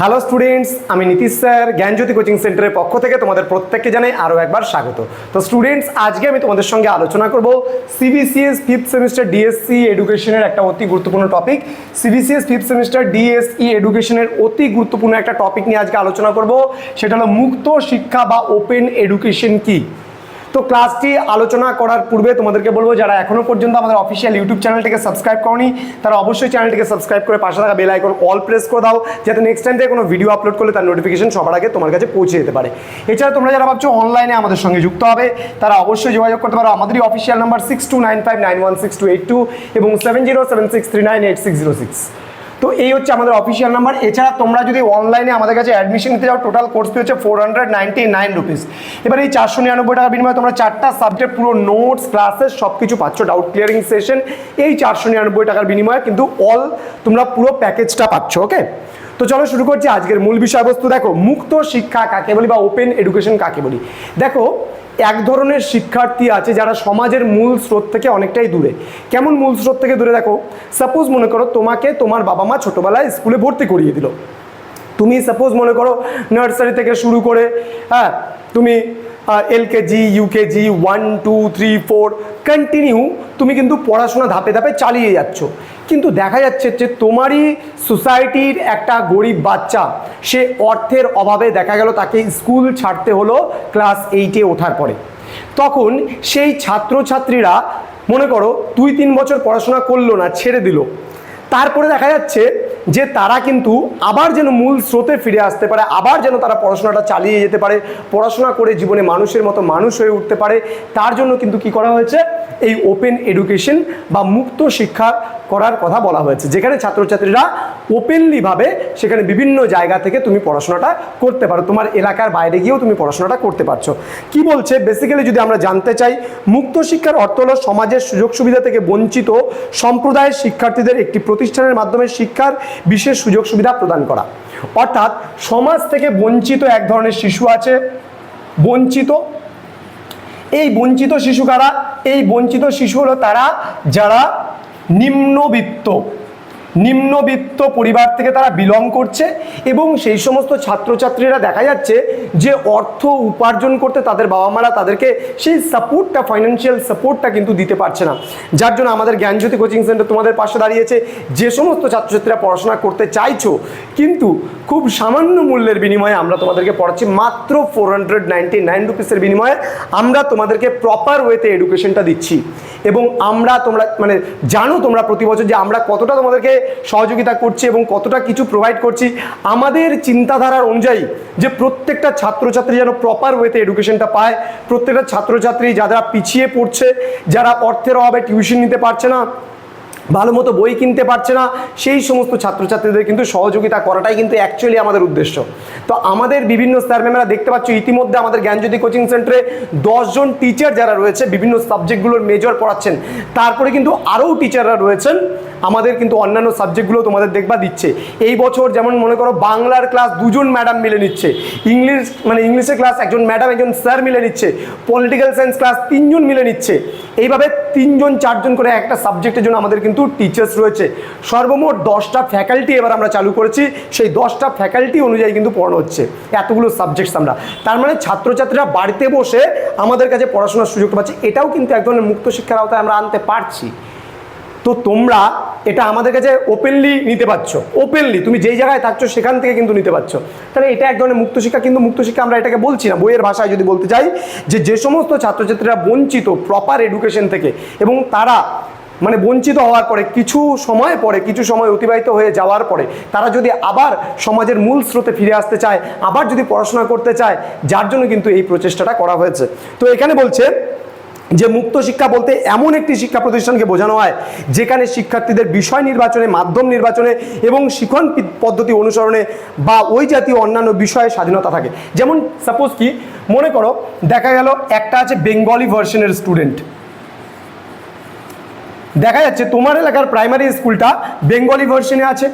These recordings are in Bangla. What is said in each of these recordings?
হ্যালো স্টুডেন্টস আমি নীতিশ স্যার, জ্ঞানজ্যোতি কোচিং সেন্টারের পক্ষ থেকে তোমাদের প্রত্যেককে জানাই আরও একবার স্বাগত। তো স্টুডেন্টস আজকে আমি তোমাদের সঙ্গে আলোচনা করব সিবিসিএস ফিফথ সেমিস্টার ডিএসসি এডুকেশনের একটা অতি গুরুত্বপূর্ণ topic CBCS fifth semester DSE এডুকেশনের অতি গুরুত্বপূর্ণ একটা টপিক নিয়ে আজকে আলোচনা করব। সেটা হলো মুক্ত শিক্ষা বা ওপেন এডুকেশন কি? তো ক্লাসটি আলোচনা করার পূর্বে তোমাদেরকে বলব, যারা এখনও পর্যন্ত আমাদের অফিসিয়াল ইউটিউব চ্যানেলটিকে সাবস্ক্রাইব করনি, তারা অবশ্যই চ্যানেলটিকে সাবস্ক্রাইব করে পাশে থাকা বেল আইকন অল প্রেস করে দাও, যাতে নেক্সট টাইম থেকে কোনো ভিডিও আপলোড করলে তার নোটিফিকেশন সবার আগে তোমার কাছে পৌঁছে যেতে পারে। এছাড়া তোমরা যারা ভাবছ অনলাইনে আমাদের সঙ্গে যুক্ত হবে, তারা অবশ্যই যোগাযোগ করতে পারো। আমাদেরই official number six two nine five nine one six two eight two এবং seven zero seven six three nine eight six zero six তো এই হচ্ছে আমাদের অফিসিয়াল নাম্বার এছাড়া তোমরা যদি অনলাইনে আমাদের কাছে অ্যাডমিশন নিতে যাও টোটাল কোর্স ফি হচ্ছে four hundred ninety nine rupees এবার এই চারশো নিরানব্বই টাকার বিনিময়ে তোমরা চারটা সাবজেক্ট পুরো নোটস ক্লাসেস সব কিছু পাচ্ছ। ডাউট ক্লিয়ারিং সেশন এই চারশো নিরানব্বই টাকার বিনিময়ে কিন্তু অল তোমরা পুরো প্যাকেজটা পাচ্ছ ওকে তো চলো শুরু করছি আজকের মূল বিষয়বস্তু। দেখো, মুক্ত শিক্ষা কাকে বলি বা ওপেন এডুকেশন কাকে বলি? দেখো, এক ধরনের শিক্ষার্থী আছে যারা সমাজের মূল স্রোত থেকে অনেকটাই দূরে। কেমন মূল স্রোত থেকে দূরে? দেখো সাপোজ মনে করো তোমাকে তোমার বাবা মা ছোটোবেলায় স্কুলে ভর্তি করিয়ে দিল। তুমি সাপোজ মনে করো নার্সারি থেকে শুরু করে হ্যাঁ তুমি LKG UKG one two three four continue তুমি কিন্তু পড়াশোনা ধাপে ধাপে চালিয়ে যাচ্ছ। কিন্তু দেখা যাচ্ছে যে তোমারই সোসাইটির একটা গরিব বাচ্চা, সে অর্থের অভাবে দেখা গেল তাকে স্কুল ছাড়তে হলো ক্লাস এইটে ওঠার পরে। তখন সেই ছাত্রছাত্রীরা মনে করো, দুই, তিন বছর পড়াশোনা করল না, ছেড়ে দিল। তারপরে দেখা যাচ্ছে যে তারা কিন্তু আবার যেন মূল স্রোতে ফিরে আসতে পারে, আবার যেন তারা পড়াশোনাটা চালিয়ে যেতে পারে, পড়াশোনা করে জীবনে মানুষের মতো মানুষ হয়ে উঠতে পারে। তার জন্য কিন্তু কি করা হয়েছে? এই ওপেন এডুকেশন বা মুক্ত শিক্ষা করার কথা বলা হয়েছে। যেখানে ছাত্রছাত্রীরা ওপেনলিভাবে সেখানে বিভিন্ন জায়গা থেকে তুমি পড়াশোনাটা করতে পারো। তোমার এলাকার বাইরে গিয়েও তুমি পড়াশোনাটা করতে পারছ। কি বলছে? বেসিক্যালি যদি আমরা জানতে চাই, মুক্ত শিক্ষার অর্থ হলো সমাজের সুযোগ সুবিধা থেকে বঞ্চিত সম্প্রদায়ের শিক্ষার্থীদের একটি প্রতিষ্ঠানের মাধ্যমে শিক্ষার বিশেষ সুযোগ সুবিধা প্রদান করা। অর্থাৎ সমাজ থেকে বঞ্চিত এক ধরনের শিশু আছে, বঞ্চিত এই বঞ্চিত শিশু কারা? এই বঞ্চিত শিশু হলো তারা যারা নিম্নবিত্ত। নিম্নবিত্ত পরিবার থেকে তারা বিলং করছে এবং সেই সমস্ত ছাত্রছাত্রীরা দেখা যাচ্ছে যে অর্থ উপার্জন করতে তাদের বাবা মারা তাদেরকে সেই সাপোর্টটা ফাইন্যান্সিয়াল সাপোর্টটা কিন্তু দিতে পারছে না। যার জন্য আমাদের জ্ঞানজ্যোতি কোচিং সেন্টার তোমাদের পাশে দাঁড়িয়েছে। যে সমস্ত ছাত্রছাত্রীরা পড়াশোনা করতে চাইছো, কিন্তু খুব সামান্য মূল্যের বিনিময়ে আমরা তোমাদেরকে পড়াচ্ছি, মাত্র ফোর হান্ড্রেড নাইনটি নাইন রুপিসের বিনিময়ে আমরা তোমাদেরকে প্রপার ওয়েতে এডুকেশনটা দিচ্ছি। এবং আমরা তোমরা মানে জানো তোমরা প্রতি বছর যে আমরা কতটা তোমাদেরকে সহযোগিতা করছি এবং কতটা কিছু প্রোভাইড করছি। আমাদের চিন্তাধারার অনুযায়ী যে প্রত্যেকটা ছাত্রছাত্রী যেন প্রপার ওয়েতে এডুকেশনটা পায়, প্রত্যেকটা ছাত্রছাত্রী যারা পিছিয়ে পড়ছে, যারা অর্থের অভাবে টিউশন নিতে পারছে না ভালো মতো বই কিনতে পারছে না, সেই সমস্ত ছাত্রছাত্রীদের কিন্তু সহযোগিতা করাটাই কিন্তু অ্যাকচুয়ালি আমাদের উদ্দেশ্য। তো আমাদের বিভিন্ন স্যার ম্যামেরা দেখতে পাচ্ছ, ইতিমধ্যে আমাদের জ্ঞানজ্যোতি কোচিং সেন্টারে দশজন টিচার যারা রয়েছে, বিভিন্ন সাবজেক্টগুলোর মেজর পড়াচ্ছেন। তারপরে কিন্তু আরও টিচাররা রয়েছেন। আমাদের কিন্তু অন্যান্য সাবজেক্টগুলো তোমাদের দেখবা দিচ্ছে। এই বছর যেমন মনে করো বাংলার ক্লাস দুজন ম্যাডাম মিলে নিচ্ছে। ইংলিশ মানে ইংলিশের ক্লাস একজন ম্যাডাম একজন স্যার মিলে নিচ্ছে। পলিটিক্যাল সায়েন্স ক্লাস তিনজন মিলে নিচ্ছে। এইভাবে তিনজন, চারজন করে একটা সাবজেক্টের জন্য আমাদের কিন্তু টিচার্স রয়েছে। সর্বমোট দশটা ফ্যাকাল্টি এবার আমরা চালু করেছি। সেই দশটা ফ্যাকাল্টি অনুযায়ী কিন্তু পড়ানো হচ্ছে, এতগুলো সাবজেক্টস আমরা। তার মানে ছাত্রছাত্রীরা বাড়িতে বসে আমাদের কাছে পড়াশোনার সুযোগ পাচ্ছে। এটাও কিন্তু এক ধরনের মুক্ত শিক্ষার আওতায় আমরা আনতে পারছি। তো তোমরা এটা আমাদের কাছে ওপেনলি নিতে পারছ। ওপেনলি তুমি যেই জায়গায় থাকছো সেখান থেকে কিন্তু নিতে পারছ। তাহলে এটা এক ধরনের মুক্ত শিক্ষা, কিন্তু মুক্ত শিক্ষা আমরা এটাকে বলছি না। বইয়ের ভাষায় যদি বলতে চাই যে যে সমস্ত ছাত্রছাত্রীরা বঞ্চিত প্রপার এডুকেশন থেকে এবং তারা মানে বঞ্চিত হওয়ার পরে, কিছু সময় পরে, কিছু সময় অতিবাহিত হয়ে যাওয়ার পরে, তারা যদি আবার সমাজের মূল স্রোতে ফিরে আসতে চায়, আবার যদি পড়াশোনা করতে চায়, যার জন্য কিন্তু এই প্রচেষ্টাটা করা হয়েছে। তো এখানে বলছে যে মুক্ত শিক্ষা বলতে এমন একটি শিক্ষা প্রতিষ্ঠানকে বোঝানো হয়, যেখানে শিক্ষার্থীদের বিষয় নির্বাচনে, মাধ্যম নির্বাচনে এবং শিক্ষণ পদ্ধতি অনুসরণে বা ওই জাতীয় অন্যান্য বিষয়ে স্বাধীনতা থাকে। যেমন সাপোজ কি, মনে করো, দেখা গেল একটা আছে বেঙ্গলি ভার্সনের স্টুডেন্ট দেখা যাচ্ছে তোমার এলাকার প্রাইমারি স্কুলটা বেঙ্গলি ভার্সনে আছে।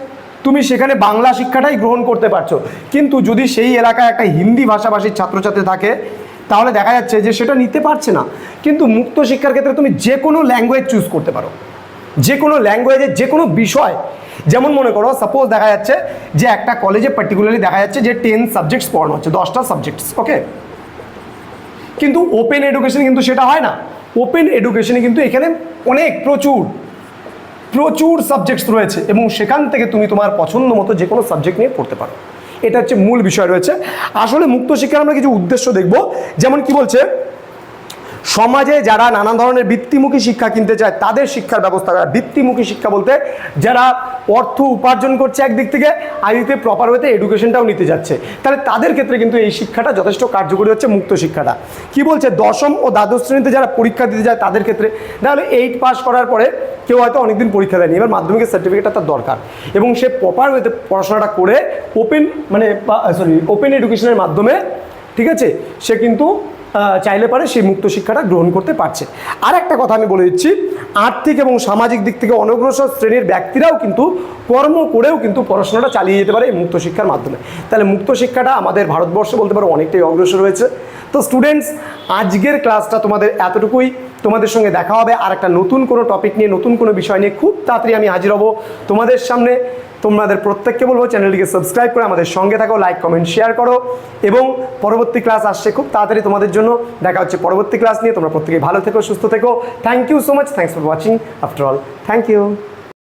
তুমি সেখানে বাংলা শিক্ষাটাই গ্রহণ করতে পারছ। কিন্তু যদি সেই এলাকায় একটা হিন্দি ভাষাভাষীর ছাত্রছাত্রী থাকে তাহলে দেখা যাচ্ছে যে সেটা নিতে পারছে না। কিন্তু মুক্ত শিক্ষার ক্ষেত্রে তুমি যে কোনো ল্যাঙ্গুয়েজ চুজ করতে পারো। যে কোনো ল্যাঙ্গুয়েজের যে কোনো বিষয়, যেমন মনে করো সাপোজ দেখা যাচ্ছে যে একটা কলেজে পার্টিকুলারলি দেখা যাচ্ছে যে টেন সাবজেক্টস পড়ানো হচ্ছে, দশটা সাবজেক্টস ওকে কিন্তু ওপেন এডুকেশনে কিন্তু সেটা হয় না। ওপেন এডুকেশনে কিন্তু এখানে অনেক প্রচুর প্রচুর সাবজেক্টস রয়েছে এবং সেখান থেকে তুমি তোমার পছন্দ মতো যে কোনো সাবজেক্ট নিয়ে পড়তে পারো। এটা হচ্ছে মূল বিষয় রয়েছে। আসলে মুক্ত শিক্ষার আমরা কিছু উদ্দেশ্য দেখব। যেমন কি বলছে সমাজে যারা নানা ধরনের বৃত্তিমুখী শিক্ষা কিনতে চায়, তাদের শিক্ষার ব্যবস্থা করা। বৃত্তিমুখী শিক্ষা বলতে যারা অর্থ উপার্জন করছে একদিক থেকে আইতে প্রপার ওয়েতে এডুকেশনটাও নিতে যাচ্ছে। তাহলে তাদের ক্ষেত্রে কিন্তু এই শিক্ষাটা যথেষ্ট কার্যকরী হচ্ছে মুক্ত শিক্ষাটা। কি বলছে? দশম ও দ্বাদশ শ্রেণীতে যারা পরীক্ষা দিতে যায়, তাদের ক্ষেত্রে তাহলে এইট পাস করার পরে কেউ হয়তো অনেকদিন পরীক্ষা দেয়নি। এবার মাধ্যমিকের সার্টিফিকেটটা তার দরকার। এবং সে প্রপার ওয়েতে পড়াশোনাটা করে ওপেন মানে সরি ওপেন এডুকেশনের মাধ্যমে, ঠিক আছে? সে কিন্তু চাইলে পারে সেই মুক্ত শিক্ষাটা গ্রহণ করতে পারছে। আর একটা কথা আমি বলে দিচ্ছি, আর্থিক এবং সামাজিক দিক থেকে অনগ্রসর শ্রেণির ব্যক্তিরাও কিন্তু কর্ম করেও কিন্তু পড়াশোনাটা চালিয়ে যেতে পারে এই মুক্ত শিক্ষার মাধ্যমে। তাহলে মুক্ত শিক্ষাটা আমাদের ভারতবর্ষে বলতে পারো অনেকটাই অগ্রসর হয়েছে। তো স্টুডেন্টস আজকের ক্লাসটা তোমাদের এতটুকুই। তোমাদের সঙ্গে দেখা হবে আর একটা নতুন কোনো টপিক নিয়ে, নতুন কোনো বিষয় নিয়ে খুব তাড়াতাড়ি আমি হাজির হব তোমাদের সামনে। তোমাদের প্রত্যেককে বলব চ্যানেলটিকে সাবস্ক্রাইব করে আমাদের সঙ্গে থাকো লাইক কমেন্ট শেয়ার করো এবং পরবর্তী ক্লাস আসছে খুব তাড়াতাড়ি তোমাদের জন্য। দেখা হচ্ছে পরবর্তী ক্লাস নিয়ে। তোমরা প্রত্যেকে ভালো থেকো, সুস্থ থেকো। Thank you so much thanks for watching after all thank you